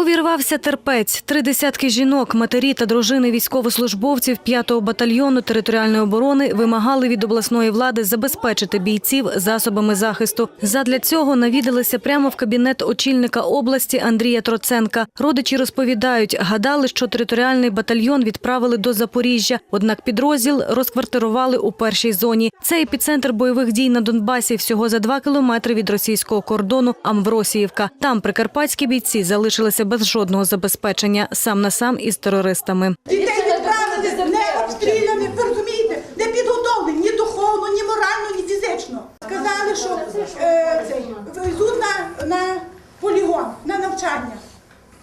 Увірвався терпець. Три десятки жінок, матері та дружини військовослужбовців 5-го батальйону територіальної оборони вимагали від обласної влади забезпечити бійців засобами захисту. Задля цього навідалися прямо в кабінет очільника області Андрія Троценка. Родичі розповідають, гадали, що територіальний батальйон відправили до Запоріжжя, однак підрозділ розквартирували у першій зоні. Це епіцентр бойових дій на Донбасі всього за два кілометри від російського кордону Амвросіївка. Там прикарпатські бійці залишилися без жодного забезпечення сам на сам із терористами. Дітей відправити не обстріляних, ви розумієте, не підготовлені ні духовно, ні морально, ні фізично. Сказали, що е, цей, везуть на, на полігон, на навчання.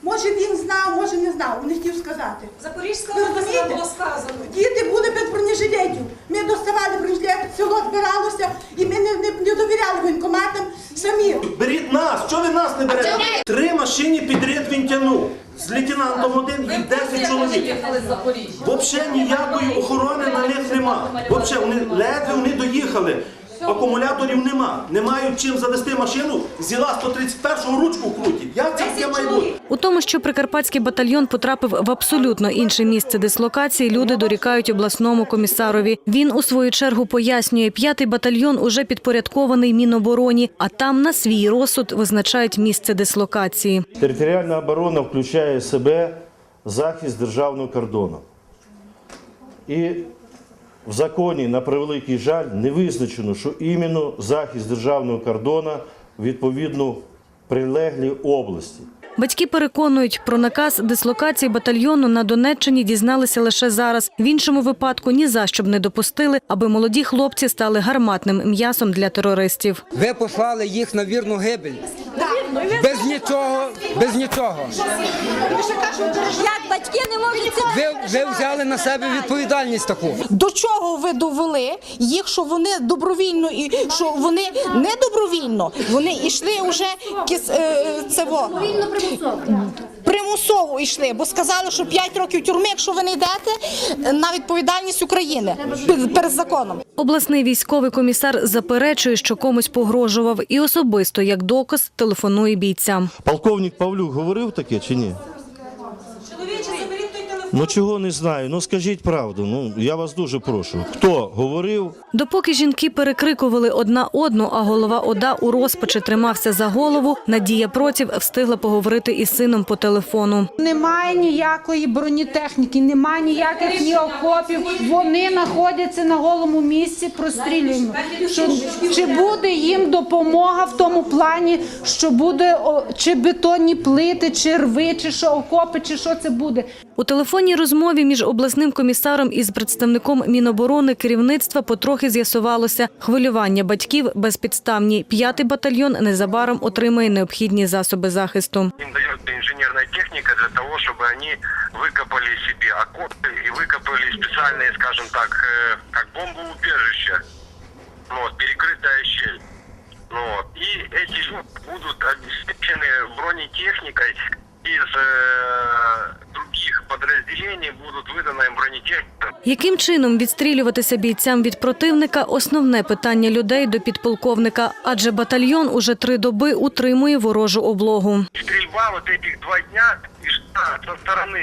Може він знав, може не знав, не хотів сказати. Запорізька розумієте? було сказано. Діти були без бронежилетів. Ми доставали бронежилет, село збиралося, і ми не, не, не довіряли воєнкоматам нас, не бере. Три машини підряд він тягнув. З лейтенантом один і 10 чоловік. Взагалі ніякої охорони на них нема. Взагалі, вони ледве вони доїхали. Акумуляторів нема. Не мають чим завести машину, взяла 131-го ручку крутить. Як це таке має бути? У тому, що прикарпатський батальйон потрапив в абсолютно інше місце дислокації, люди дорікають обласному комісарові. Він у свою чергу пояснює, п'ятий батальйон уже підпорядкований Мінобороні, а там на свій розсуд визначають місце дислокації. Територіальна оборона включає в себе захист державного кордону. І в законі, на превеликий жаль, не визначено, що іменно захист державного кордону відповідно прилеглій області. Батьки переконують, про наказ дислокації батальйону на Донеччині дізналися лише зараз. В іншому випадку ні за що б не допустили, аби молоді хлопці стали гарматним м'ясом для терористів. Ви послали їх на вірну гибель. Без нічого, без нічого. Як батьки не можуть це Ви, ви взяли на себе відповідальність таку. До чого ви довели їх, що вони добровільно і що вони не добровільно, вони йшли вже кіс, е, це во, йшли, бо сказали, що 5 років тюрми, якщо ви не йдете на відповідальність України перед законом. Обласний військовий комісар заперечує, що комусь погрожував, і особисто як доказ телефонує бійцям. Полковник Павлюк говорив таке чи ні? Ну чого не знаю. Ну скажіть правду. Ну я вас дуже прошу. Хто говорив? Допоки жінки перекрикували одна одну, а голова ОДА у розпачі тримався за голову, Надія Проців встигла поговорити із сином по телефону. Немає ніякої бронетехніки, немає ніяких ні окопів. Вони знаходяться на голому місці, прострілюємо. Що, чи буде їм допомога в тому плані, що буде чи бетонні плити, чи рви, чи що окопи, чи що це буде? У телефонній розмові між обласним комісаром із представником Міноборони керівництва потрохи з'ясувалося хвилювання батьків безпідставні. П'ятий батальйон незабаром отримає необхідні засоби захисту. Им дается инженерная техника для того, чтобы они выкопали себе окопы и выкопали специальные, скажем так, э, как бомбоубежища. Ну, вот, перекрытая щель. Ну, вот. И эти люди будут обеспечены бронетехникой из э, Яким чином відстрілюватися бійцям від противника – основне питання людей до підполковника, адже батальйон уже три доби утримує ворожу облогу. Стрельба вот этих два дня и шла со стороны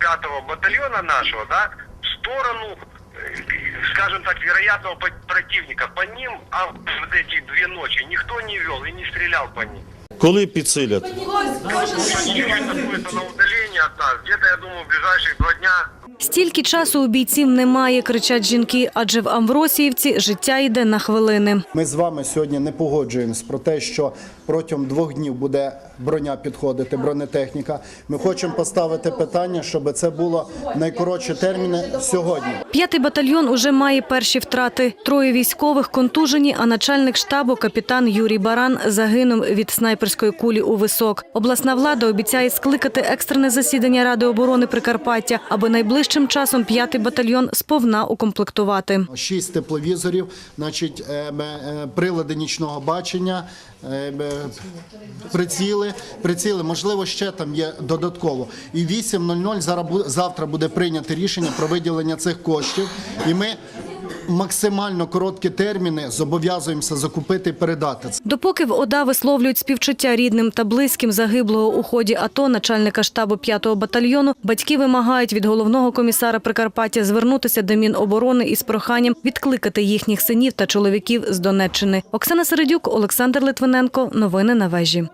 пятого батальона нашего, да, в сторону, э, скажем так, вероятного по- противника. По ним, а вот эти две ночи никто не вел и не стрелял по ним. Коли підсилять? Планировать находится на удалении от нас. Где-то, я думаю, в ближайшие два дня Стільки часу у бійців немає, кричать жінки, адже в Амвросіївці життя йде на хвилини. Ми з вами сьогодні не погоджуємось про те, що протягом двох днів буде броня підходити, бронетехніка. Ми хочемо поставити питання, щоб це було найкоротші терміни сьогодні. П'ятий батальйон уже має перші втрати. Троє військових контужені, а начальник штабу капітан Юрій Баран загинув від снайперської кулі у висок. Обласна влада обіцяє скликати екстрене засідання Ради оборони Прикарпаття, аби найближчим часом п'ятий батальйон сповна укомплектувати. Шість тепловізорів, значить, е, е, прилади нічного бачення, приціли, приціли, можливо, ще там є додатково. І 8.00 зараз завтра буде прийнято рішення про виділення цих коштів. І ми максимально короткі терміни зобов'язуємося закупити і передати. Допоки в ОДА висловлюють співчуття рідним та близьким загиблого у ході АТО начальника штабу 5-го батальйону, батьки вимагають від головного комісара Прикарпаття звернутися до Міноборони із проханням відкликати їхніх синів та чоловіків з Донеччини. Оксана Середюк, Олександр Литвиненко. Новини на вежі.